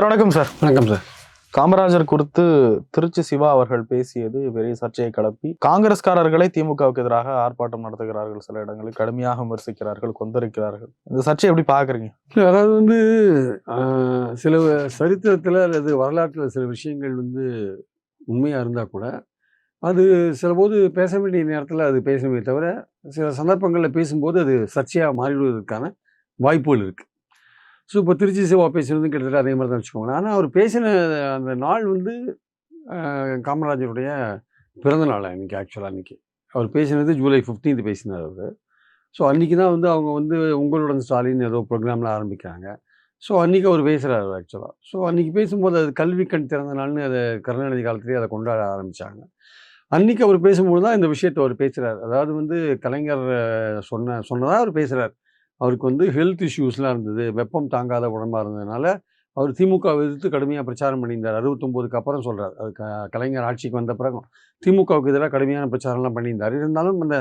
Sir வணக்கம் sir. வணக்கம் sir. Kamarajar குறித்து திருச்சி சிவா அவர்கள் பேசியது பெரிய சர்ச்சையை கிளப்பி காங்கிரஸ்காரர்களை திமுகவுக்கு எதிராக ஆர்ப்பாட்டம் நடத்துகிறார்கள் சில இடங்களில் கடுமையாக விமர்சிக்கிறார்கள் கொந்தளிக்கிறார்கள். இந்த சர்ச்சையை எப்படி பாக்குறீங்க இல்ல, அதாவது வந்து சில சரித்திரத்தில் அல்லது வரலாற்றில் சில விஷயங்கள் வந்து உண்மையாக இருந்தால் கூட அது சில போது பேச வேண்டிய நேரத்தில் அது பேசவே தவிர சில சந்தர்ப்பங்களில் பேசும்போது அது சர்ச்சையாக மாறிவிடுவதற்கான வாய்ப்புகள் இருக்குது ஸோ இப்போ திருச்சி சிவா பேசுனது கிட்டத்தட்ட அதே மாதிரி தான் வச்சுக்கோங்களேன் ஆனால் அவர் பேசின அந்த நாள் வந்து காமராஜருடைய பிறந்த நாள் அன்றைக்கி ஆக்சுவலாக அன்றைக்கி அவர் பேசினது ஜூலை 15th பேசினார் அவர். ஸோ அன்றைக்கி தான் வந்து அவங்க வந்து உங்களுடன் ஸ்டாலின் ஏதோ ப்ரோக்ராமில் ஆரம்பிக்கிறாங்க. ஸோ அன்றைக்கி அவர் பேசுகிறார் ஆக்சுவலாக ஸோ அன்றைக்கி பேசும்போது அது கல்வி கண் திறந்த நாள்னு அதை கருணாநிதி காலத்திலேயே அதை கொண்டாட ஆரம்பித்தாங்க அன்றைக்கி அவர் பேசும்போது தான் இந்த விஷயத்தை அவர் பேசுகிறார் அதாவது வந்து கலைஞர் சொன்ன சொன்னதாக அவர் பேசுகிறார் அவருக்கு வந்து ஹெல்த் இஷ்யூஸ்லாம் இருந்தது. வெப்பம் தாங்காத உடம்பாக இருந்ததுனால அவர் திமுக எதிர்த்து கடுமையாக பிரச்சாரம் பண்ணியிருந்தார். அறுபத்தொம்போதுக்கு அப்புறம் சொல்கிறார் அது க கலைஞர் ஆட்சிக்கு வந்த பிறகும் திமுகவுக்கு எதிராக கடுமையான பிரச்சாரம்லாம் பண்ணியிருந்தார். இருந்தாலும் அந்த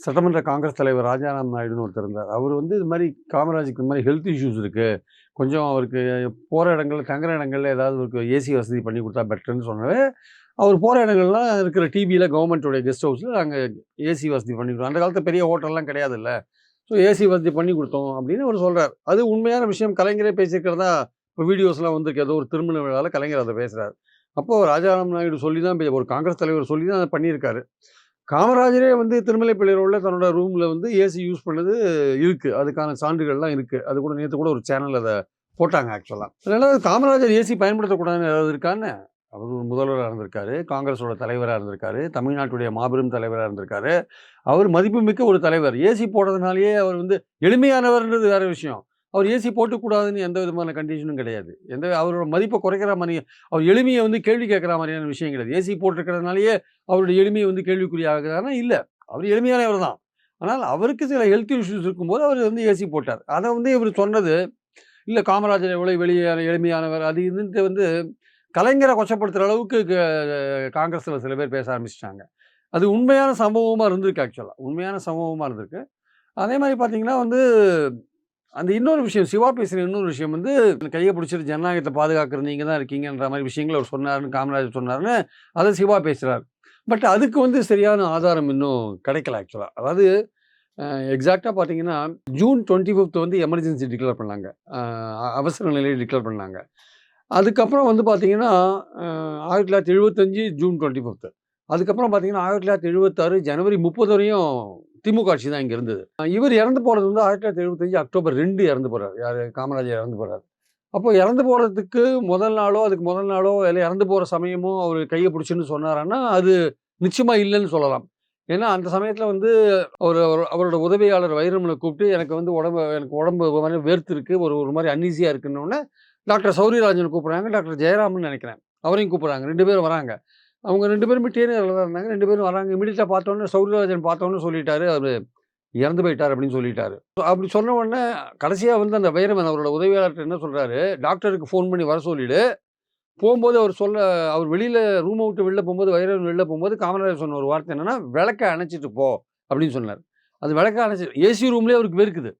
சட்டமன்ற காங்கிரஸ் தலைவர் ராஜாராம் நாயுடுன்னு ஒருத்தர் இருந்தார். அவர் வந்து இது மாதிரி காமராஜுக்கு இந்த மாதிரி ஹெல்த் இஷ்யூஸ் இருக்குது கொஞ்சம் அவருக்கு போகிற இடங்கள்ல தங்குற இடங்கள்ல ஏதாவது அவருக்கு ஏசி வசதி பண்ணி கொடுத்தா பெட்டர்னு சொன்னவே அவர் போகிற இடங்கள்லாம் இருக்கிற டிபியில் கவர்மெண்ட்டோடைய கெஸ்ட் ஹவுஸில் நாங்கள் ஏசி வசதி பண்ணி கொடுத்தோம் அந்த காலத்தில் பெரிய ஹோட்டல்லாம் கிடையாது இல்லை ஸோ ஏசி வசதி பண்ணி கொடுத்தோம் அப்படின்னு அவர் சொல்கிறார் அது உண்மையான விஷயம். கலைஞரே பேசியிருக்கிறதா? இப்போ வீடியோஸ்லாம் வந்திருக்கு. ஏதோ ஒரு திருமண விழாவில் கலைஞர் அதை பேசுகிறார் அப்போது ராஜாராம் நாயுடு சொல்லி தான் ஒரு காங்கிரஸ் தலைவர் சொல்லி தான் அதை பண்ணியிருக்காரு. காமராஜரே வந்து திருமலை பிள்ளையரோட தன்னோட ரூமில் வந்து ஏசி யூஸ் பண்ணது இருக்குது அதுக்கான சான்றுகள்லாம் இருக்குது அது கூட நேற்று கூட ஒரு சேனல் அதை போட்டாங்க ஆக்சுவலாக அதனால காமராஜர் ஏசி பயன்படுத்தக்கூடாதுன்னு ஏதாவது இருக்கான்னு அவர் ஒரு முதல்வராக இருந்திருக்காரு காங்கிரஸோட தலைவராக இருந்திருக்காரு தமிழ்நாட்டுடைய மாபெரும் தலைவராக இருந்திருக்காரு. அவர் மதிப்புமிக்க ஒரு தலைவர். ஏசி போடுறதுனாலேயே அவர் வந்து எளிமையானவர்ன்றது வேற விஷயம். அவர் ஏசி போட்டுக்கூடாதுன்னு எந்த விதமான கண்டிஷனும் கிடையாது. எந்த அவரோட மதிப்பை குறைக்கிற மாதிரி அவர் எளிமையை வந்து கேள்வி கேட்குற மாதிரியான விஷயம் கிடையாது. ஏசி போட்டிருக்கிறதுனாலேயே அவருடைய எளிமையை வந்து கேள்விக்குறியாகுதானா இல்லை. அவர் எளிமையானவர் தான். ஆனால் அவருக்கு சில ஹெல்த் இஷ்யூஸ் இருக்கும்போது அவர் வந்து ஏசி போட்டார். அதை வந்து இவர் சொன்னது இல்லை காமராஜர் எவ்வளோ வெளியே எளிமையானவர் அது இதுன்ட்டு வந்து கலைஞரை கொச்சப்படுத்துகிற அளவுக்கு காங்கிரஸில் சில பேர் பேச ஆரம்பிச்சிட்டாங்க. அது உண்மையான சம்பவமாக இருந்திருக்கு ஆக்சுவலாக உண்மையான சம்பவமாக இருந்திருக்கு. அதே மாதிரி பார்த்தீங்கன்னா வந்து அந்த இன்னொரு விஷயம் சிவா பேசுகிற இன்னொரு விஷயம் வந்து கையை பிடிச்சிட்டு ஜனநாயகத்தை பாதுகாக்கிறது நீங்கள் தான் இருக்கீங்கன்ற மாதிரி விஷயங்கள் அவர் சொன்னார்னு காமராஜர் சொன்னாருன்னு அதை சிவா பேசுகிறார் பட் அதுக்கு வந்து சரியான ஆதாரம் இன்னும் கிடைக்கல ஆக்சுவலாக அதாவது எக்ஸாக்டாக பார்த்தீங்கன்னா ஜூன் டுவெண்ட்டி ஃபிஃப்த் வந்து எமர்ஜென்சி டிக்ளேர் பண்ணாங்க. அவசர நிலையை டிக்ளேர் பண்ணாங்க. அதுக்கப்புறம் வந்து பார்த்தீங்கன்னா ஆயிரத்தி தொள்ளாயிரத்தி எழுபத்தஞ்சு ஜூன் டுவெண்ட்டி ஃபிஃப்த்து அதுக்கப்புறம் பார்த்தீங்கன்னா ஆயிரத்தி தொள்ளாயிரத்தி எழுபத்தாறு ஜனவரி முப்பது வரையும் திமுக ஆட்சி தான் இங்கே இருந்தது. இவர் இறந்து போகிறது வந்து ஆயிரத்தி தொள்ளாயிரத்தி எழுபத்தஞ்சு அக்டோபர் ரெண்டு இறந்து போகிறார் யார் காமராஜர் இறந்து போகிறார் அப்போ இறந்து போகிறதுக்கு முதல் நாளோ அதுக்கு முதல் நாளோ இல்லை இறந்து போகிற சமயமோ அவர் கையை பிடிச்சின்னு சொன்னாரான்னா அது நிச்சயமாக இல்லைன்னு சொல்லலாம். ஏன்னா அந்த சமயத்தில் வந்து அவர் அவர்- அவரோட உதவியாளர் வைரமனை கூப்பிட்டு எனக்கு வந்து உடம்பு எனக்கு உடம்பு ஒரு மாதிரி வேர்த்து இருக்குது ஒரு ஒரு மாதிரி அன்னீசியாக இருக்குன்னொன்னே டாக்டர் சௌரியராஜன் கூப்பிட்றாங்க டாக்டர் ஜெயராமன் நினைக்கிறேன். அவரையும் கூப்பிட்றாங்க. ரெண்டு பேரும் வராங்க. அவங்க ரெண்டு பேரும் டீனரில் தான் இருந்தாங்க. ரெண்டு பேரும் வராங்க. இமீடியட்டாக பார்த்தோன்னே சௌரியராஜன் பார்த்தோன்னே சொல்லிட்டாரு. அவர் இறந்து போயிட்டார் அப்படின்னு சொல்லிட்டாரு. ஸோ அப்படி சொன்ன உடனே கடைசியாக வந்து அந்த வைரமன் அவரோட உதவியாளர்கிட்ட என்ன சொல்கிறாரு டாக்டருக்கு ஃபோன் பண்ணி வர சொல்லிவிடு போகும்போது அவர் சொல்ல அவர் வெளியில் ரூமை விட்டு வெளில போகும்போது வைரவன் வெளில போகும்போது காமராஜர் சொன்ன ஒரு வார்த்தை என்னென்னா விளக்க அணைச்சிட்டு போ அப்படின்னு சொன்னார். அது விளக்க அணைச்சி ஏசி ரூம்லேயே அவருக்கு வெறுக்குது.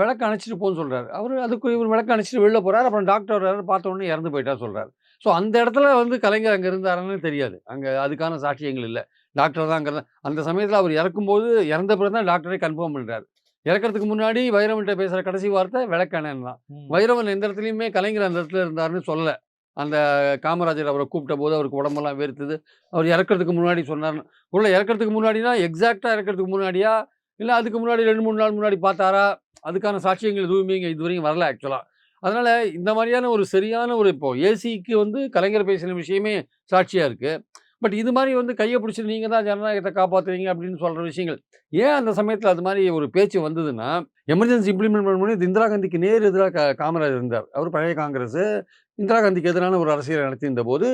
விளக்க அணைச்சிட்டு போன்னு சொல்கிறார் அவர் அதுக்கு இவர் விளக்க அணைச்சிட்டு வெளில போகிறார் அப்புறம் டாக்டர் வர்றாரு. பார்த்த உடனே இறந்து போயிட்டார் சொல்கிறார் ஸோ அந்த இடத்துல வந்து கலைஞர் அங்கே இருந்தாருன்னு தெரியாது. அங்கே அதுக்கான சாட்சியங்கள் இல்லை. டாக்டர் தான் அங்கே அந்த சமயத்தில் அவர் இறக்கும்போது இறந்த பிறகு தான் டாக்டரே கன்ஃபார்ம் பண்ணுறாரு இறக்கறதுக்கு முன்னாடி வைரவன்கிட்ட பேசுகிற கடைசி வார்த்தை விளக்கணன் தான். வைரவன் எந்த இடத்துலையுமே கலைஞர் அந்த இடத்துல இருந்தாருன்னு சொல்லலை. அந்த காமராஜர் அவரை கூப்பிட்ட போது அவருக்கு உடம்பெல்லாம் வேர்த்துது அவர் இறக்கறதுக்கு முன்னாடி சொன்னார்னு உள்ள இறக்கறதுக்கு முன்னாடினா எக்ஸாக்டாக இறக்கறதுக்கு முன்னாடியா இல்லை அதுக்கு முன்னாடி ரெண்டு மூணு நாள் முன்னாடி பார்த்தாரா? அதுக்கான சாட்சியங்கள் எதுவுமே இங்கே இதுவரையும் வரல ஆக்சுவலாக அதனால் இந்த மாதிரியான ஒரு சரியான ஒரு இப்போ ஏசிக்கு வந்து கலைஞர் பேசின விஷயமே சாட்சியாக இருக்குது பட் இது மாதிரி வந்து கையை பிடிச்சிட்டு நீங்கள் தான் ஜனநாயகத்தை காப்பாற்றுவீங்க அப்படின்னு சொல்கிற விஷயங்கள் ஏன் அந்த சமயத்தில் அது மாதிரி ஒரு பேச்சு வந்ததுன்னா எமர்ஜென்சி இம்ப்ளிமெண்ட் பண்ணும்போது இந்திரா காந்திக்கு நேர் எதிராக காமராஜர் இருந்தார். அவர் பழைய காங்கிரஸ். இந்திரா காந்திக்கு எதிரான ஒரு அரசியலை நடத்தியிருந்த போது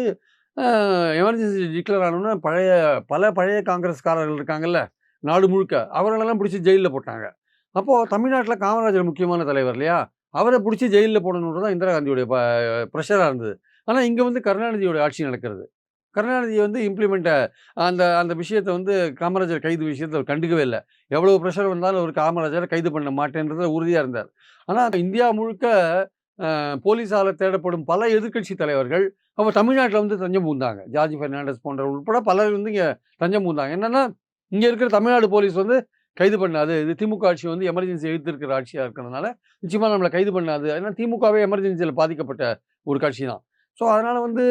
எமர்ஜென்சி டிக்ளேர் ஆனோன்னா பழைய பல பழைய காங்கிரஸ்காரர்கள் இருக்காங்கல்ல நாடு முழுக்க. அவர்களெல்லாம் பிடிச்சி ஜெயிலில் போட்டாங்க. அப்போது தமிழ்நாட்டில் காமராஜர் முக்கியமான தலைவர் இல்லையா? அவரை பிடிச்சி ஜெயிலில் போடணுன்றது தான் இந்திரா காந்தியுடைய ப்ரெஷராக இருந்தது. ஆனால் இங்கே வந்து கருணாநிதியோட ஆட்சி நடக்கிறது. கருணாநிதி வந்து இம்ப்ளிமெண்ட்டை அந்த அந்த விஷயத்தை வந்து காமராஜர் கைது விஷயத்தை அவர் கண்டுக்கவே இல்லை. எவ்வளோ ப்ரெஷர் வந்தாலும் அவர் காமராஜரை கைது பண்ண மாட்டேன்றதுல உறுதியாக இருந்தார். ஆனால் இந்தியா முழுக்க போலீஸால் தேடப்படும் பல எதிர்க்கட்சி தலைவர்கள் அப்போ தமிழ்நாட்டில் வந்து தஞ்சம் பூந்தாங்க. ஜார்ஜ் ஃபெர்னாண்டஸ் போன்ற உட்பட பலர் வந்து இங்கே தஞ்சம் பூந்தாங்க. என்னென்னா இங்கே இருக்கிற தமிழ்நாடு போலீஸ் வந்து கைது பண்ணாது. இது திமுக ஆட்சி வந்து எமர்ஜென்சி எழுத்திருக்கிற ஆட்சியாக இருக்கிறதுனால நிச்சயமாக நம்மளை கைது பண்ணாது. ஏன்னா திமுகவே எமர்ஜென்சியில் பாதிக்கப்பட்ட ஒரு கட்சி தான் ஸோ அதனால் வந்து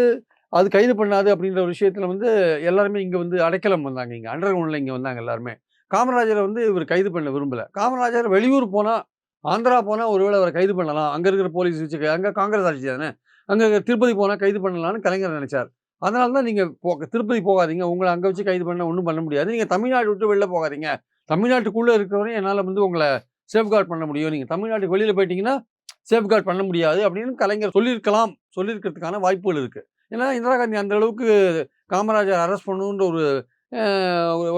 அது கைது பண்ணாது அப்படின்ற ஒரு விஷயத்தில் வந்து எல்லாருமே இங்கே வந்து அடைக்கலம் வந்தாங்க. இங்கே அண்டர் கிரவுண்டில் இங்கே வந்தாங்க எல்லாருமே. காமராஜரை வந்து இவர் கைது பண்ண விரும்பலை. காமராஜர் வெளியூர் போனால் ஆந்திரா போனால் ஒருவேளை அவரை கைது பண்ணலாம். அங்கே இருக்கிற போலீஸ் வச்சு அங்கே காங்கிரஸ் ஆட்சி தானே? அங்கே திருப்பதி போனால் கைது பண்ணலாம்னு கலைஞர் நினைச்சார். அதனால தான் நீங்கள் போ திருப்பதி போகாதீங்க. உங்களை அங்கே வச்சு கைது பண்ண ஒன்றும் பண்ண முடியாது. நீங்கள் தமிழ்நாடு விட்டு வெளில போகாதீங்க. தமிழ்நாட்டுக்குள்ளே இருக்கிறவரையும் என்னால் வந்து உங்களை சேஃப்கார்ட் பண்ண முடியும். நீங்கள் தமிழ்நாட்டுக்கு வெளியில் போயிட்டீங்கன்னா சேஃப்கார்ட் பண்ண முடியாது அப்படின்னு கலைஞர் சொல்லியிருக்கலாம். சொல்லியிருக்கிறதுக்கான வாய்ப்புகள் இருக்குது ஏன்னா இந்திரா காந்தி அந்த அளவுக்கு காமராஜர் அரெஸ்ட் பண்ணணுன்ற ஒரு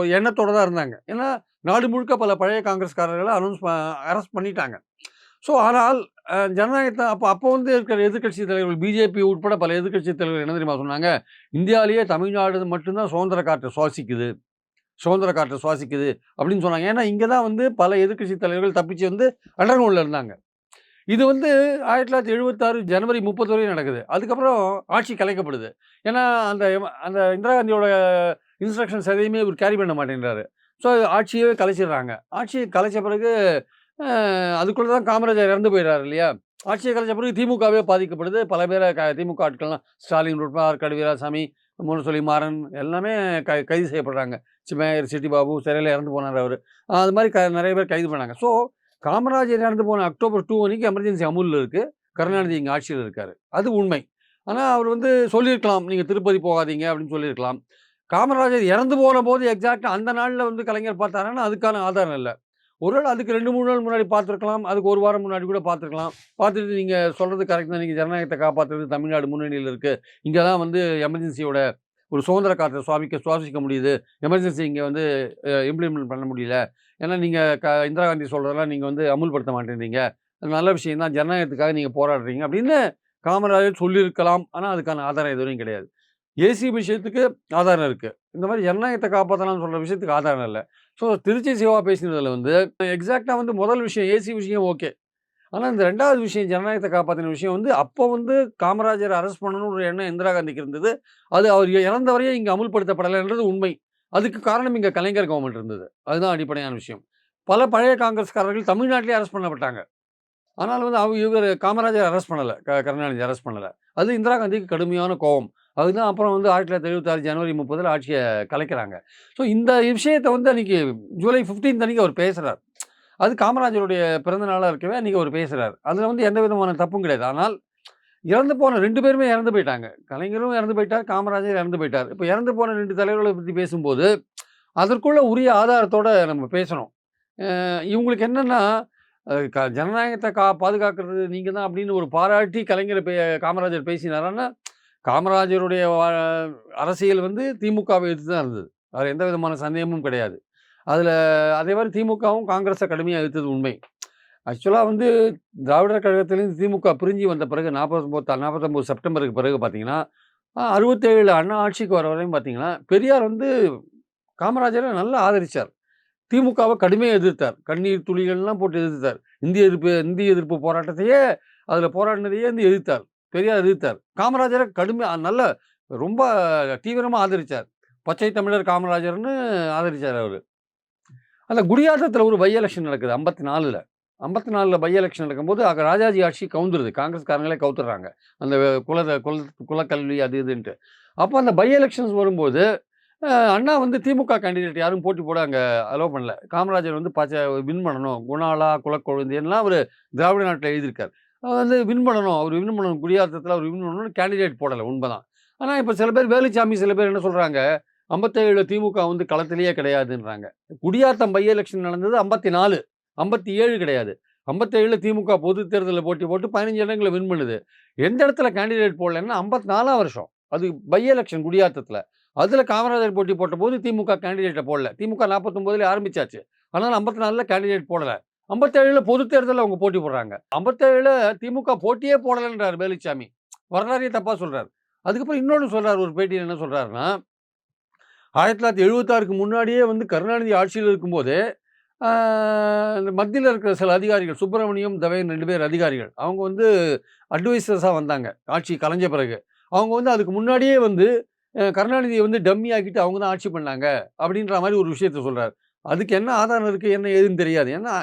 எண்ணத்தோடு ஒரு- தான் இருந்தாங்க. ஏன்னா நாடு முழுக்க பல பழைய காங்கிரஸ்காரர்களை அனௌன்ஸ் அரெஸ்ட் பண்ணிட்டாங்க. ஸோ ஆனால் ஜனநாயகத்தை அப்போ அப்போ வந்து இருக்கிற எதிர்கட்சி தலைவர்கள் பிஜேபி உட்பட பல எதிர்கட்சி தலைவர்கள் என்ன தெரியுமா சொன்னாங்க? இந்தியாவிலேயே தமிழ்நாடு மட்டும்தான் சுதந்திர காற்றை சுவாசிக்குது. சுதந்திர காற்றை சுவாசிக்குது அப்படின்னு சொன்னாங்க. ஏன்னா இங்கே தான் வந்து பல எதிர்கட்சி தலைவர்கள் தப்பிச்சு வந்து அண்டர்கிரவுண்டில் இருந்தாங்க. இது வந்து ஆயிரத்தி தொள்ளாயிரத்தி எழுபத்தாறு ஜனவரி முப்பது வரையும் நடக்குது. அதுக்கப்புறம் ஆட்சி கலைக்கப்படுது. ஏன்னா அந்த அந்த இந்திரா காந்தியோட இன்ஸ்ட்ரக்ஷன்ஸ் எதையுமே இவர் கேரி பண்ண மாட்டேங்கிறாரு ஸோ ஆட்சியவே கலைச்சிடுறாங்க. ஆட்சியை கலைச்ச பிறகு அதுக்குள்ளே தான் காமராஜர் இறந்து போயிடுறாரு இல்லையா? ஆட்சியை கலைச்ச பிறகு திமுகவே பாதிக்கப்படுது. பல பேரை க திமுக ஆட்கள்லாம் ஸ்டாலின் உட்பட ஆற்காடு வீராசாமி முரசொலி மாறன் எல்லாமே க கைது செய்யப்படுறாங்க. சிமேயர் சிட்டி பாபு சிறையில் இறந்து போனார் அவர். அது மாதிரி க நிறைய பேர் கைது பண்ணாங்க. ஸோ காமராஜர் இறந்து போன அக்டோபர் டூ அன்னைக்கு எமர்ஜென்சி அமுலில் இருக்குது கருணாநிதி இங்கே ஆட்சியில் இருக்கார். அது உண்மை. ஆனால் அவர் வந்து சொல்லியிருக்கலாம் நீங்கள் திருப்பதி போகாதீங்க அப்படின்னு சொல்லியிருக்கலாம். காமராஜர் இறந்து போன போது எக்ஸாக்டாக அந்த நாளில் வந்து கலைஞர் பார்த்தாருன்னா அதுக்கான ஆதாரம் இல்லை. ஒருவேளை அதுக்கு ரெண்டு மூணு நாள் முன்னாடி பார்த்துருக்கலாம். அதுக்கு ஒரு வாரம் முன்னாடி கூட பார்த்துருக்கலாம். பார்த்துட்டு நீங்கள் சொல்கிறது கரெக்ட் தான். நீங்கள் ஜனநாயகத்தை காப்பாற்றுறது தமிழ்நாடு முன்னணியில் இருக்குது இங்கே தான் வந்து எமர்ஜென்சியோட ஒரு சுதந்திர காற்றை சுவாமிக்க சுவாசிக்க முடியுது. எமர்ஜென்சி இங்கே வந்து இம்ப்ளிமெண்ட் பண்ண முடியல. ஏன்னா நீங்கள் க இந்திரா காந்தி சொல்கிறதெல்லாம் நீங்கள் வந்து அமுல்படுத்த மாட்டேன்றீங்க. நல்ல விஷயம் தான். ஜனநாயகத்துக்காக நீங்கள் போராடுறீங்க அப்படின்னு காமராஜர் சொல்லியிருக்கலாம். ஆனால் அதுக்கான ஆதாரம் எதுவும் கிடையாது. ஏசி விஷயத்துக்கு ஆதாரம் இருக்குது இந்த மாதிரி ஜனநாயகத்தை காப்பாற்றலாம்னு சொல்கிற விஷயத்துக்கு ஆதாரம் இல்லை. ஸோ திருச்சி சிவா பேசினதில் வந்து எக்ஸாக்டாக வந்து முதல் விஷயம் ஏசி விஷயம் ஓகே. ஆனால் இந்த ரெண்டாவது விஷயம் ஜனநாயகத்தை காப்பாற்றின விஷயம் வந்து அப்போ வந்து காமராஜர் அரெஸ்ட் பண்ணணுன்ற எண்ணம் இந்திரா காந்திக்கு இருந்தது. அது அவர் இறந்த வரையும் இங்கே அமுல்படுத்தப்படலைன்றது உண்மை. அதுக்கு காரணம் இங்கே கலைஞர் கவர்மெண்ட் இருந்தது. அதுதான் அடிப்படையான விஷயம். பல பழைய காங்கிரஸ்காரர்கள் தமிழ்நாட்டிலே அரெஸ்ட் பண்ணப்பட்டாங்க. ஆனால் வந்து அவங்க இவர் காமராஜர் அரெஸ்ட் பண்ணலை. க கருணாநிதி அரெஸ்ட் பண்ணலை. அது இந்திரா காந்திக்கு கடுமையான கோபம். அதுதான் அப்புறம் வந்து ஆயிரத்தி தொள்ளாயிரத்தி எழுபத்தாறு ஜனவரி முப்பதில் ஆட்சியை கலைக்கிறாங்க. ஸோ இந்த விஷயத்தை வந்து அன்றைக்கி ஜூலை 15 அன்றைக்கி அவர் பேசுகிறார் அது காமராஜருடைய பிறந்த நாளாக இருக்கவே அன்றைக்கி அவர் பேசுகிறார் அதில் வந்து எந்த விதமான தப்பும் கிடையாது. ஆனால் இறந்து போன ரெண்டு பேருமே இறந்து போயிட்டாங்க. கலைஞரும் இறந்து போயிட்டார் காமராஜர் இறந்து போயிட்டார். இப்போ இறந்து போன ரெண்டு தலைவர்களை பற்றி பேசும்போது அதற்குள்ள உரிய ஆதாரத்தோட நம்ம பேசணும். இவங்களுக்கு என்னென்னா க ஜனநாயகத்தை கா பாதுகாக்கிறது நீங்கள் தான் அப்படின்னு ஒரு பாராட்டி கலைஞர் பே காமராஜர் பேசினாரான்னா காமராஜருடைய வா- அரசியல் வந்து திமுகவை எதிர்த்து தான் இருந்தது. அதில் எந்த விதமான சந்தேகமும் கிடையாது. அதில் அதே மாதிரி திமுகவும் காங்கிரஸை கடுமையாக எதிர்த்தது உண்மை. ஆக்சுவலாக வந்து திராவிடர் கழகத்திலேருந்து திமுக பிரிஞ்சு வந்த பிறகு நாற்பத்தொம்போது நாற்பத்தொம்போது செப்டம்பருக்கு பிறகு பார்த்தீங்கன்னா அறுபத்தேழு அண்ணா ஆட்சிக்கு வர வரையும் பார்த்தீங்கன்னா பெரியார் வந்து காமராஜரை நல்லா ஆதரித்தார் திமுகவை கடுமையாக எதிர்த்தார். கண்ணீர் துளிகள்லாம் போட்டு எதிர்த்தார். இந்திய எதிர்ப்பு இந்திய எதிர்ப்பு போராட்டத்தையே அதில் போராடினதையே வந்து எதிர்த்தார். பெரியார் எதிர்த்தார். காமராஜரை கடுமையாக நல்ல ரொம்ப தீவிரமாக ஆதரித்தார் பச்சை தமிழர் காமராஜர்னு ஆதரித்தார் அவர். அந்த குடியாத்தத்தில் ஒரு பை எலெக்ஷன் நடக்குது ஐம்பத்தி நாலில். ஐம்பத்தி நாலில் பை எலெக்ஷன் நடக்கும்போது அங்கே ராஜாஜி ஆட்சி கவுந்துருது. காங்கிரஸ்காரங்களே கவுத்துறாங்க. அந்த குல குல குலக்கல்வி அது இதுன்ட்டு. அப்போ அந்த பை எலெக்ஷன்ஸ் வரும்போது அண்ணா வந்து திமுக கேண்டிடேட் யாரும் போட்டி போட அங்கே அலோவ் பண்ணல. காமராஜர் வந்து பச்சை வின் பண்ணணும். குணாலா குலக்கொழுந்தேன்லாம் அவர் திராவிட நாட்டில் எழுதியிருக்கார். வந்து வின் பண்ணணும். அவர் வின் பண்ணணும். குடியாத்தத்தில் அவர் வின் பண்ணணும்னு கேண்டிடேட் போடலை உண்மைதான். ஆனால் இப்போ சில பேர் வேலுச்சாமி சில பேர் என்ன சொல்கிறாங்க ஐம்பத்தேழு திமுக வந்து களத்திலேயே கிடையாதுன்றாங்க. குடியாத்தம் பை எலெக்ஷன் நடந்தது ஐம்பத்தி நாலு ஐம்பத்தி ஏழு கிடையாது. ஐம்பத்தேழில் திமுக பொது தேர்தலில் போட்டி போட்டு பதினஞ்சு இடங்களை வின் பண்ணுது. எந்த இடத்துல கேண்டிடேட் போடலன்னா ஐம்பத்தி நாலாம் வருஷம். அது பை எலெக்ஷன் குடியாத்தத்தில். அதில் காமராஜர் போட்டி போட்ட போது திமுக கேண்டிடேட்டை போடல. திமுக நாற்பத்தொம்போதுல ஆரம்பிச்சாச்சு. ஆனால் ஐம்பத்தி நாலில் கேண்டிடேட் போடல. ஐம்பத்தேழில் பொது தேர்தலில் அவங்க போட்டி போடுறாங்க. ஐம்பத்தேழில் திமுக போட்டியே போடலைன்றார் வேலுச்சாமி. வரலாறையே தப்பாக சொல்கிறார் அதுக்கப்புறம் இன்னொன்று சொல்கிறார் ஒரு பேட்டியில் என்ன சொல்கிறாருன்னா ஆயிரத்தி தொள்ளாயிரத்தி எழுபத்தாறுக்கு முன்னாடியே வந்து கருணாநிதி ஆட்சியில் இருக்கும்போது இந்த மத்தியில் இருக்கிற சில அதிகாரிகள் சுப்பிரமணியம் தவையன் ரெண்டு பேர் அதிகாரிகள் அவங்க வந்து அட்வைசர்ஸாக வந்தாங்க ஆட்சி கலைஞ்ச பிறகு. அவங்க வந்து அதுக்கு முன்னாடியே வந்து கருணாநிதியை வந்து டம்மி ஆக்கிட்டு அவங்க தான் ஆட்சி பண்ணாங்க அப்படின்ற மாதிரி ஒரு விஷயத்த சொல்கிறார் அதுக்கு என்ன ஆதாரம் இருக்குது என்ன ஏதுன்னு தெரியாது. ஏன்னா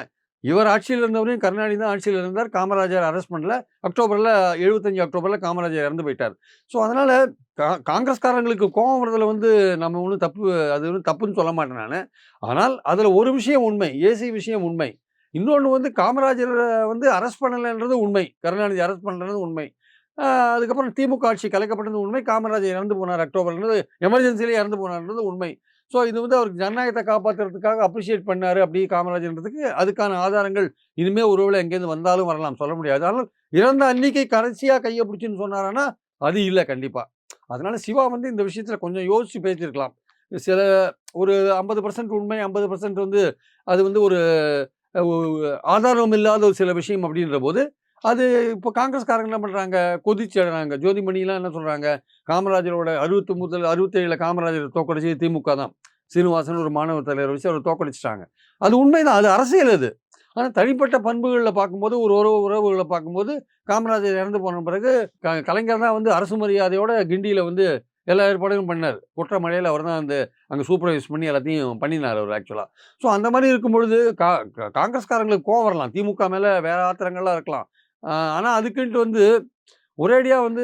இவர் ஆட்சியில் இருந்தவரையும் கருணாநிதி தான் ஆட்சியில் இருந்தார். காமராஜர் அரெஸ்ட் பண்ணல. அக்டோபரில் எழுபத்தஞ்சு அக்டோபரில் காமராஜர் இறந்து போயிட்டார். ஸோ அதனால் கா காங்கிரஸ்காரங்களுக்கு கோபம் வரதில் வந்து நம்ம ஒன்றும் தப்பு அது ஒன்றும் தப்புன்னு சொல்ல மாட்டேன் நான். ஆனால் அதில் ஒரு விஷயம் உண்மை ஏசி விஷயம் உண்மை. இன்னொன்று வந்து காமராஜர் வந்து அரெஸ்ட் பண்ணலைன்றது உண்மை. கருணாநிதி அரெஸ்ட் பண்ணுறது உண்மை. அதுக்கப்புறம் திமுக ஆட்சி கலைக்கப்பட்டது உண்மை. காமராஜர் இறந்து போனார் அக்டோபர்ன்றது எமர்ஜென்சிலே இறந்து போனார்ன்றது உண்மை. ஸோ இது வந்து அவருக்கு ஜனநாயகத்தை காப்பாற்றுறதுக்காக அப்ரிஷியேட் பண்ணாரு அப்படி காமராஜர்ன்றதுக்கு அதுக்கான ஆதாரங்கள் இனிமேல் ஒருவேளை எங்கேருந்து வந்தாலும் வரலாம் சொல்ல முடியாது. ஆனால் இறந்த அன்னைக்கு கடைசியாக கையை பிடிச்சின்னு சொன்னாரான்னா அது இல்லை கண்டிப்பாக அதனால சிவா வந்து இந்த விஷயத்தில் கொஞ்சம் யோசித்து பேசியிருக்கலாம். சில ஒரு ஐம்பது பர்சன்ட் உண்மை ஐம்பது பர்சன்ட் வந்து அது வந்து ஒரு ஒரு ஆதாரம் இல்லாத ஒரு சில விஷயம் அப்படின்ற போது அது இப்போ காங்கிரஸ்காரங்க என்ன பண்ணுறாங்க கொதிச்சிடுறாங்க ஜோதிமணிலாம் என்ன சொல்கிறாங்க காமராஜரோட அறுபத்தி முதல் அறுபத்தேழில் காமராஜர் தோக்கடிச்சு திமுக தான். சீனிவாசன் ஒரு மாணவர் தலைவர் வச்சு அவரை தோக்கடிச்சிட்டாங்க அது உண்மைதான். அது அரசியல் அது. ஆனால் தனிப்பட்ட பண்புகளில் பார்க்கும்போது ஒரு உறவு உறவுகளை பார்க்கும்போது காமராஜர் இறந்து போன பிறகு க கலைஞர் தான் வந்து அரசு மரியாதையோட கிண்டியில் வந்து எல்லா ஏற்பாடுகளும் பண்ணார். குற்றமழையில் அவர் தான் வந்து அங்கே சூப்பர்வைஸ் பண்ணி எல்லாத்தையும் பண்ணினார் அவர் ஆக்சுவலாக ஸோ அந்த மாதிரி இருக்கும் பொழுது கா கா- காங்கிரஸ்காரங்களுக்கு கோவம் வரலாம். திமுக மேலே வேற ஆத்திரங்கள்லாம் இருக்கலாம். ஆனால் அதுக்குன்ட்டு வந்து ஒரேடியாக வந்து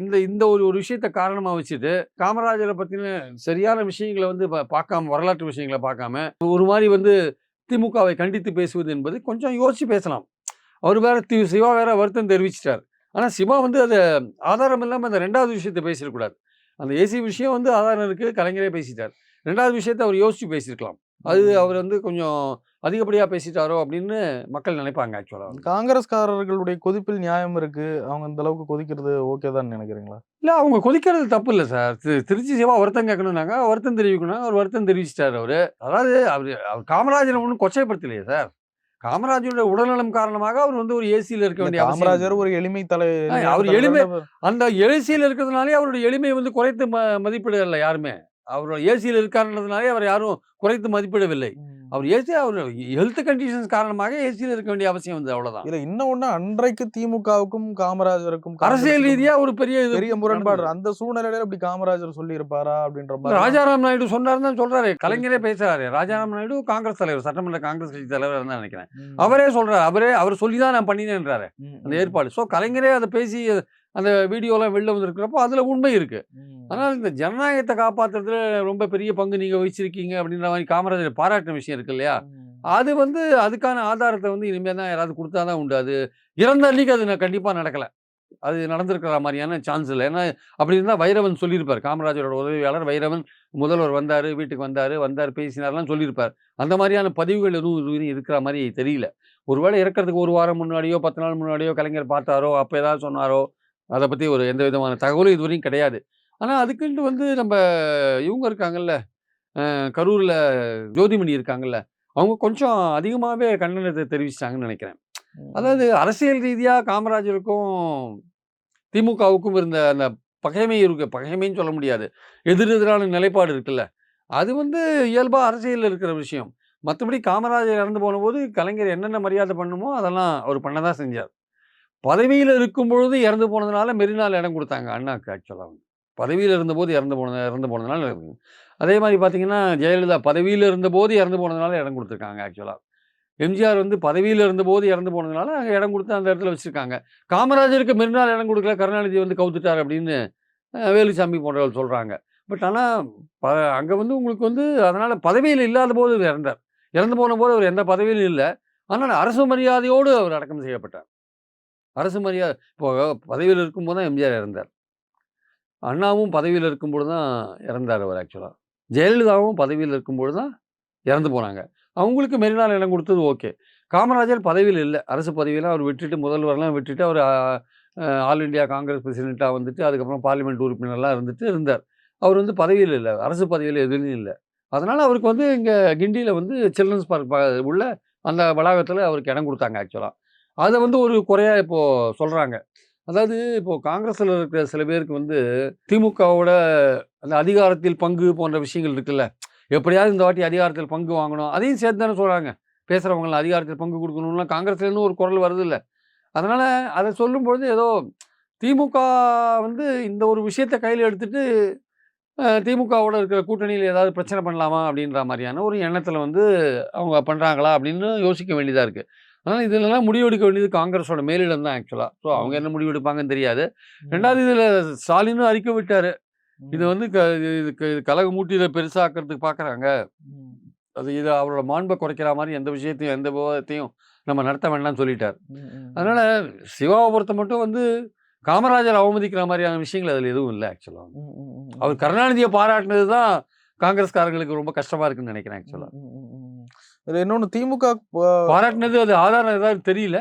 இந்த இந்த ஒரு ஒரு விஷயத்தை காரணமாக வச்சுட்டு காமராஜரை பற்றின சரியான விஷயங்களை வந்து பார்க்காம வரலாற்று விஷயங்களை பார்க்காம ஒரு மாதிரி வந்து திமுகவை கண்டித்து பேசுவது என்பது கொஞ்சம் யோசித்து பேசலாம். அவர் வேற தி சிவா வேற வருத்தம் தெரிவிச்சிட்டார். ஆனால் சிவா வந்து அதை ஆதாரம் இல்லாமல் அந்த ரெண்டாவது விஷயத்தை பேசிடக்கூடாது. அந்த ஏசி விஷயம் வந்து ஆதாரம் இருக்குது கலைஞரே பேசிட்டார். ரெண்டாவது விஷயத்தை அவர் யோசித்து பேசியிருக்கலாம் அது அவர் வந்து கொஞ்சம் அதிகப்படியாக பேசிட்டாரோ அப்படின்னு மக்கள் நினைப்பாங்க ஆக்சுவலாக காங்கிரஸ்காரர்களுடைய கொதிப்பில் நியாயம் இருக்கு. அவங்க இந்த அளவுக்கு கொதிக்கிறது ஓகே தான் நினைக்கிறீங்களா? இல்லை அவங்க கொதிக்கிறது தப்பு இல்லை சார். திரு- திருச்சி சிவா வருத்தம் கேட்கணுன்னாங்க வருத்தம் தெரிவிக்கணும் அவர் வருத்தம் தெரிவிச்சிட்டார் அவர். அதாவது அவர் அவர் காமராஜரை ஒன்றும் கொச்சைப்படுத்தலையே சார். காமராஜருடைய உடல்நலம் காரணமாக அவர் வந்து ஒரு ஏசியில் இருக்க வேண்டிய காமராஜர் ஒரு எளிமை தலை அவர் எளிமை- அந்த ஏசியில் இருக்கிறதுனாலே அவருடைய எளிமை வந்து குறைத்து ம மதிப்பிடவில்லை யாருமே. அவரோட ஏசியில் இருக்காருன்றதுனாலே அவர் யாரும் குறைத்து மதிப்பிடவில்லை. அவர் ஏசி அவர் ஹெல்த் கண்டிஷன்ஸ் காரணமாக ஏசியில் இருக்க வேண்டிய அவசியம் வந்து அவ்வளவுதான். இல்ல இன்னும் ஒண்ணு அன்றைக்கு திமுகவுக்கும் காமராஜருக்கும் அரசியல் ரீதியா ஒரு பெரிய பெரிய முரண்பாடு. அந்த சூழ்நிலையில இப்படி காமராஜர் சொல்லி இருப்பாரா அப்படின்ற மாதிரி ராஜாராம் நாயுடு சொன்னாருன்னு தான் சொல்றாரு. கலைஞரே பேசுறாரு. ராஜாராம் நாயுடு காங்கிரஸ் தலைவர் சட்டமன்ற காங்கிரஸ் கட்சி தலைவர் தான் நினைக்கிறேன். அவரே சொல்றாரு. அவரே அவர் சொல்லி தான் நான் பண்ணினேன்றாரு. அந்த ஏற்பாடு. ஸோ கலைஞரே அதை பேசி அந்த வீடியோலாம் வெளில வந்திருக்கிறப்போ அதுல உண்மை இருக்கு. ம். ஆனால் இந்த ஜனநாயகத்தை காப்பாத்துறதுல ரொம்ப பெரிய பங்கு நீங்க வச்சிருக்கீங்க அப்படின்ற மாதிரி காமராஜர் பாராட்டின விஷயம் இருக்கு இல்லையா. அது வந்து அதுக்கான ஆதாரத்தை வந்து இனிமேல் தான் யாராவது கொடுத்தா தான் உண்டு. அது இறந்த அன்னைக்கு அது நான் கண்டிப்பாக நடக்கலை. அது நடந்திருக்கிற மாதிரியான சான்ஸ் இல்லை. ஏன்னா அப்படி இருந்தால் வைரவன் சொல்லியிருப்பார். காமராஜரோட உதவியாளர் வைரவன் முதல்வர் வந்தார் வீட்டுக்கு வந்தார் வந்தார் பேசினார்லாம் சொல்லியிருப்பார். அந்த மாதிரியான பதிவுகள் எதுவும் இருக்கிற மாதிரி தெரியல. ஒருவேளை இறக்கிறதுக்கு ஒரு வாரம் முன்னாடியோ பத்து நாள் முன்னாடியோ கலைஞர் பார்த்தாரோ அப்போ ஏதாவது சொன்னாரோ அதை பற்றி ஒரு எந்த விதமான தகவலும் இதுவரையும் கிடையாது. ஆனால் அதுக்குன்ட்டு வந்து நம்ம இவங்க இருக்காங்கல்ல கரூரில் ஜோதிமணி இருக்காங்கல்ல அவங்க கொஞ்சம் அதிகமாகவே கண்டனத்தை தெரிவிச்சிட்டாங்கன்னு நினைக்கிறேன். அதாவது அரசியல் ரீதியாக காமராஜருக்கும் திமுகவுக்கும் இருந்த அந்த பகைமை இருக்கு பகைமைன்னு சொல்ல முடியாது. எதிர் எதிரான நிலைப்பாடு இருக்குல்ல அது வந்து இயல்பாக அரசியலில் இருக்கிற விஷயம். மற்றபடி காமராஜர் இறந்து போனபோது கலைஞர் என்னென்ன மரியாதை பண்ணுமோ அதெல்லாம் அவர் பண்ண தான் செஞ்சார். பதவியில் இருக்கும் பொழுது இறந்து போனதுனால மெரினால இடம் கொடுத்தாங்க அண்ணாக்கு ஆக்சுவலாக பதவியில் இருந்தபோது இறந்து போன இறந்து போனதுனால அதே மாதிரி பார்த்தீங்கன்னா ஜெயலலிதா பதவியில் இருந்தபோது இறந்து போனதுனால இடம் கொடுத்துருக்காங்க ஆக்சுவலாக எம்ஜிஆர் வந்து பதவியில் இருந்தபோது இறந்து போனதுனால அங்கே இடம் கொடுத்து அந்த இடத்துல வச்சுருக்காங்க. காமராஜருக்கு மெரினால் இடம் கொடுக்கல கருணாநிதி வந்து கவுத்துட்டார் அப்படின்னு வேலுசாமி போன்றவர்கள் சொல்கிறாங்க பட் ஆனால் ப அங்கே வந்து உங்களுக்கு வந்து அதனால் பதவியில் இல்லாத போது அவர் இறந்தார். இறந்து போன போது அவர் எந்த பதவியிலும் இல்லை. ஆனால் அரசு மரியாதையோடு அவர் அடக்கம் செய்யப்பட்டார். அரசு மரியாதை இப்போ பதவியில் இருக்கும்போது தான் எம்ஜிஆர் இறந்தார். அண்ணாவும் பதவியில் இருக்கும்போது தான் இறந்தார் அவர் ஆக்சுவலாக ஜெயலலிதாவும் பதவியில் இருக்கும்போது தான் இறந்து போனாங்க. அவங்களுக்கு மெரினால் இடம் கொடுத்தது ஓகே. காமராஜர் பதவியில் இல்லை. அரசு பதவியெல்லாம் அவர் விட்டுட்டு முதல்வரெலாம் விட்டுட்டு அவர் ஆல் இந்தியா காங்கிரஸ் பிரசிடெண்ட்டாக வந்துட்டு அதுக்கப்புறம் பார்லிமெண்ட் உறுப்பினர்லாம் இருந்துட்டு இருந்தார். அவர் வந்து பதவியில் இல்லை. அரசு பதவியில் எதுவும் இல்லை. அதனால் அவருக்கு வந்து இங்கே கிண்டியில் வந்து சில்ட்ரன்ஸ் பார்க் உள்ள அந்த வளாகத்தில் அவருக்கு இடம் கொடுத்தாங்க ஆக்சுவலாக அதை வந்து ஒரு குறையாக இப்போது சொல்கிறாங்க அதாவது இப்போது காங்கிரஸில் இருக்கிற சில பேருக்கு வந்து திமுகவோட அந்த அதிகாரத்தில் பங்கு போன்ற விஷயங்கள் இருக்குல்ல. எப்படியாவது இந்த வாட்டி அதிகாரத்தில் பங்கு வாங்கணும். அதையும் சேர்த்து தானே சொல்கிறாங்க பேசுகிறவங்களாம் அதிகாரத்தில் பங்கு கொடுக்கணும்லாம் காங்கிரஸ்லேருந்து ஒரு குரல் வருது இல்லை அதனால் அதை சொல்லும்பொழுது ஏதோ திமுக வந்து இந்த ஒரு விஷயத்தை கையில் எடுத்துட்டு திமுகவோட இருக்கிற கூட்டணியில் ஏதாவது பிரச்சனை பண்ணலாமா அப்படின்ற மாதிரியான ஒரு எண்ணத்தில் வந்து அவங்க பண்ணுறாங்களா அப்படின்னு யோசிக்க வேண்டியதாக இருக்குது அதனால் இதெல்லாம் முடிவெடுக்க வேண்டியது காங்கிரஸோட மேலிடம் தான் ஆக்சுவலாக ஸோ அவங்க என்ன முடிவெடுப்பாங்கன்னு தெரியாது. ரெண்டாவது இதில் ஸ்டாலினும் அறிக்கை விட்டார். இதை வந்து க இது இது க- இது கலக மூட்டி இதை பெருசாக்கிறதுக்கு பார்க்குறாங்க. அது இது அவரோட மாண்பை குறைக்கிற மாதிரி எந்த விஷயத்தையும் எந்த விவாதத்தையும் நம்ம நடத்த வேண்டாம்னு சொல்லிட்டார். அதனால சிவாவை பொறுத்த மட்டும் வந்து காமராஜர் அவமதிக்கிற மாதிரியான விஷயங்கள் அதில் எதுவும் இல்லை ஆக்சுவலாக. அவர் கருணாநிதியை பாராட்டினது தான் காங்கிரஸ்காரங்களுக்கு ரொம்ப கஷ்டமா இருக்குன்னு நினைக்கிறேன் ஆக்சுவலாக இதுல இன்னொன்னு திமுக பாராட்டினது அது ஆதாரம் ஏதாவது தெரியல.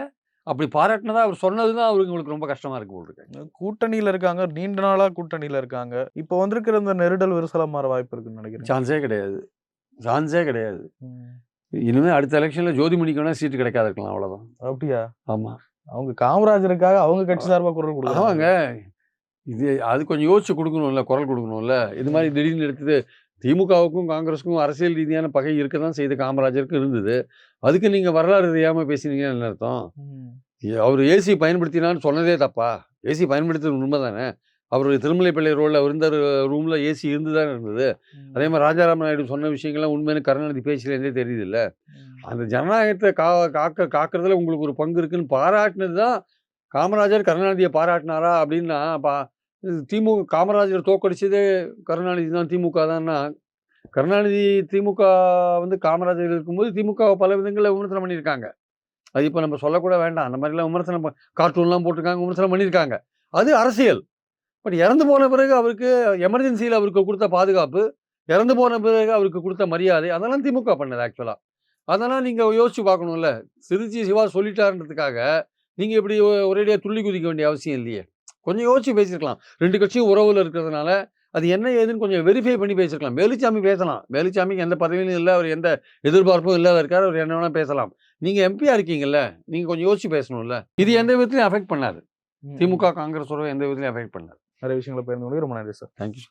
அப்படி பாராட்டினதா அவர் சொன்னது தான் அவருக்கு உங்களுக்கு ரொம்ப கஷ்டமா இருக்கு கூட்டணியில இருக்காங்க. நீண்ட நாளா கூட்டணியில இருக்காங்க. இப்போ வந்திருக்கிற இந்த நெருடல் விரிசலா மாற வாய்ப்பு இருக்குன்னு நினைக்கிறேன் சான்ஸே கிடையாது. சான்ஸே கிடையாது. இனிமே அடுத்த எலெக்ஷன்ல ஜோதிமணிக்கு வேணா சீட்டு கிடைக்காது இருக்கலாம் அவ்வளவுதான். அப்படியா? ஆமா. அவங்க காமராஜருக்காக அவங்க கட்சி சார்பா குரல் கொடுக்குறாங்க. இது அது கொஞ்சம் யோசிச்சு கொடுக்கணும்ல குரல் கொடுக்கணும்ல. இது மாதிரி திடீர்னு எடுத்தது திமுகவுக்கும் காங்கிரஸுக்கும் அரசியல் ரீதியான பகை இருக்க தான் செய்த காமராஜருக்கு இருந்தது. அதுக்கு நீங்க வரலாறு தெரியாம பேசினீங்கன்னு என்ன அர்த்தம். அவர் ஏசி பயன்படுத்தினான்னு சொன்னதே தப்பா? ஏசி பயன்படுத்துறது உண்மை தானே அவருடைய திருமலை பிள்ளை ரோலில் இருந்த ரூமில் ஏசி இருந்து தானே இருந்தது. அதே மாதிரி ராஜாராம நாயுடு சொன்ன விஷயங்கள்லாம் உண்மைன்னு கருணாநிதி பேச்சிலேருந்தே தெரியுது இல்லை. அந்த ஜனநாயகத்தை கா காக்க காக்கிறதுல உங்களுக்கு ஒரு பங்கு இருக்குன்னு பாராட்டினது தான் காமராஜர் கருணாநிதியை பாராட்டினாரா அப்படின்னா பா திமுக காமராஜர் தோக்கடிச்சதே கருணாநிதி தான் திமுக தான்னா கருணாநிதி திமுக வந்து காமராஜர் இருக்கும்போது திமுக பல விதங்களில் விமர்சனம் பண்ணியிருக்காங்க. அது இப்போ நம்ம சொல்லக்கூட வேண்டாம். அந்த மாதிரிலாம் விமர்சனம் கார்ட்டூன்லாம் போட்டிருக்காங்க விமர்சனம் பண்ணியிருக்காங்க. அது அரசியல். பட் இறந்து போன பிறகு அவருக்கு எமர்ஜென்சியில் அவருக்கு கொடுத்த பாதுகாப்பு இறந்து போன பிறகு அவருக்கு கொடுத்த மரியாதை அதெல்லாம் திமுக பண்ணது ஆக்சுவலாக அதெல்லாம் நீங்கள் யோசிச்சு பார்க்கணும்ல. சிரிச்சி சிவா சொல்லிட்டாருன்றதுக்காக நீங்கள் இப்படி ஒரேடியாக துள்ளி குதிக்க வேண்டிய அவசியம் இல்லையே. கொஞ்சம் யோசிச்சு பேசியிருக்கலாம் ரெண்டு கட்சியும் உறவுல இருக்கிறதுனால அது என்ன ஏதுன்னு கொஞ்சம் வெரிஃபை பண்ணி பேசியிருக்கலாம் வேலுச்சாமி பேசலாம். வேலுச்சாமிக்கு எந்த பதவியிலும் இல்லை அவர் எந்த எதிர்பார்ப்பும் இல்லாத இருக்கார் அவர் என்ன வேணால் பேசலாம். நீங்கள் எம்பியா இருக்கீங்கல்ல நீங்கள் கொஞ்சம் யோசிச்சு பேசணும்ல. இது எந்த விதத்துலையும் அஃபெக்ட் பண்ணாது. திமுக காங்கிரஸ் உறவு எந்த விதத்துலையும் அஃபெக்ட் பண்ணாது. நிறைய விஷயங்களை பகிர்ந்து கொண்டு ரொம்ப நன்றி சார். தேங்க்யூ